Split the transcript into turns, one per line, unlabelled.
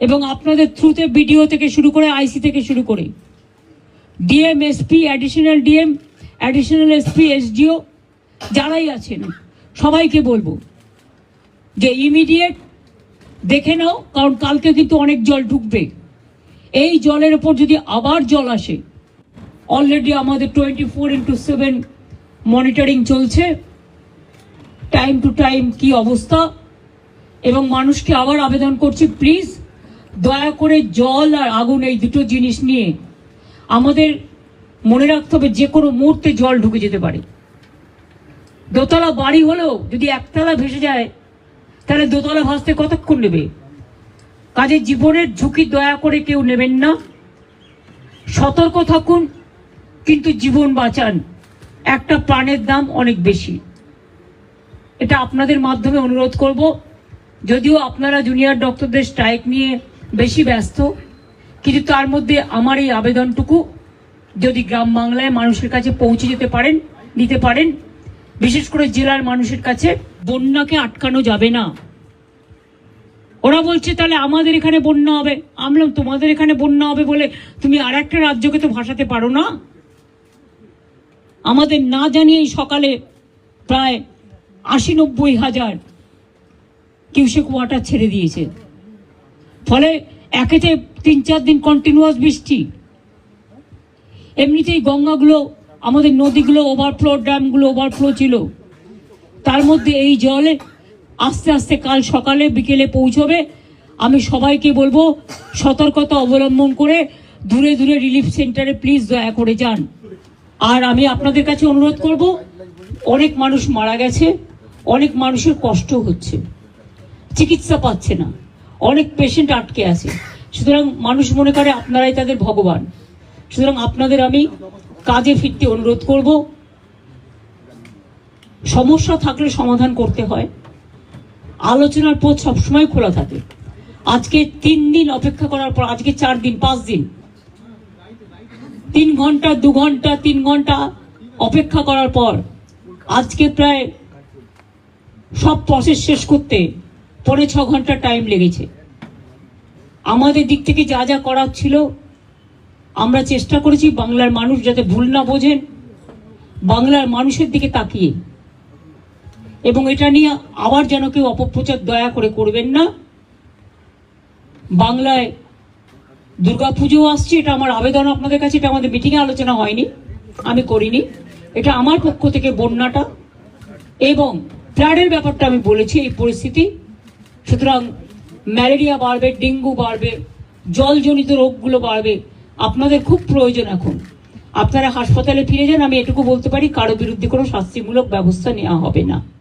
এবং আপনাদের থ্রুতে বিডিও থেকে শুরু করে আইসি থেকে শুরু করে। DM SP additional DM additional SP SDO যারাই আছেন, সবাইকে বলব যে ইমিডিয়েট দেখে নাও, কারণ কালকে কিন্তু অনেক জল ঢুকবে। এই জলের ওপর যদি আবার জল আসে অলরেডি আমাদের twenty four into seven monitoring চলছে। টাইম টু টাইম কি অবস্থা? এবং মানুষকে আবার আবেদন করছি প্লিজ দয়া করে জল আর আগুন এই দুটো জিনিস নিয়ে আমাদের মনে রাখতে হবে যে কোনো মুহূর্তে জল ঢুকে যেতে পারে। দোতলা বাড়ি হলেও যদি একতলা ভেসে যায়, তাহলে দোতলা ভাসতে কতক্ষণ নেবে? কাজে জীবনের ঝুঁকি দয়া করে কেউ নেবেন না। সতর্ক থাকুন, কিন্তু জীবন বাঁচান। একটা প্রাণের দাম অনেক বেশি। এটা আপনাদের মাধ্যমে অনুরোধ করব। যদিও আপনারা জুনিয়র ডক্টরদের স্ট্রাইক নিয়ে বেশি ব্যস্ত কিন্তু তার মধ্যে আমার এই আবেদনটুকু যদি গ্রাম বাংলায় মানুষের কাছে পৌঁছে যেতে পারেন নিতে পারেন বিশেষ করে জেলার মানুষের কাছে বন্যাকে আটকানো যাবে না। ওরা বলছে তাহলে আমাদের এখানে বন্যা হবে। আমি বললাম, তোমাদের এখানে বন্যা হবে বলে তুমি আর একটা রাজ্যকে তো ভাসাতে পারো না? আমাদের না জানিয়েই সকালে প্রায় আশি নব্বই হাজার কিউসেক ওয়াটার ছেড়ে দিয়েছে। ফলে একেতে তিন চার দিন কন্টিনিউয়াস বৃষ্টি। এমনিতেই গঙ্গাগুলো, আমাদের নদীগুলো ওভারফ্লো ড্যামগুলো ওভারফ্লো ছিল। তার মধ্যে এই জলে আস্তে আস্তে কাল সকালে বিকেলে পৌঁছবে। আমি সবাইকে বলব, সতর্কতা অবলম্বন করে দূরে দূরে রিলিফ সেন্টারে প্লিজ দয়া করে যান। আর আমি আপনাদের কাছে অনুরোধ করব, অনেক মানুষ মারা গেছে, অনেক মানুষের কষ্ট হচ্ছে, চিকিৎসা পাচ্ছে না। অনেক পেশেন্ট আটকে আছে। সুতরাং মানুষ মনে করে আপনারাই তাদের ভগবান। সুতরাং আপনাদের আমি কাজে ফিরতে অনুরোধ করব। সমস্যা থাকলে সমাধান করতে হয়। আলোচনার পথ সবসময় খোলা থাকে। আজকে তিন দিন অপেক্ষা করার পর, আজকে চার দিন, পাঁচ দিন। তিন ঘণ্টা, দু ঘণ্টা, তিন ঘণ্টা অপেক্ষা করার পর, আজকে প্রায় সব প্রসেস শেষ করতে পরে ছ ঘণ্টা টাইম লেগেছে। আমাদের দিক থেকে যা যা করার ছিল, আমরা চেষ্টা করেছি বাংলার মানুষ যাতে ভুল না বোঝেন, বাংলার মানুষের দিকে তাকিয়ে। এবং এটা নিয়ে আবার যেন কেউ অপপ্রচার দয়া করে করবেন না। বাংলায় দুর্গাপুজো আসছে, এটা আমার আবেদন আপনাদের কাছে, এটা আমাদের মিটিংয়ে আলোচনা হয়নি, আমি করিনি। এটা আমার পক্ষ থেকে বন্যাটা। এবং ফ্লাডের ব্যাপারটা আমি বলেছি, এই পরিস্থিতি। সুতরাং ম্যালেরিয়া বাড়বে, ডেঙ্গু বাড়বে, জলজনিত রোগগুলো বাড়বে, আপনাদের খুব প্রয়োজন এখন। আপনারা হাসপাতালে ফিরে যান, আমি এটুকু বলতে পারি, কারও বিরুদ্ধে কোনো শাস্তিমূলক ব্যবস্থা নেওয়া হবে না।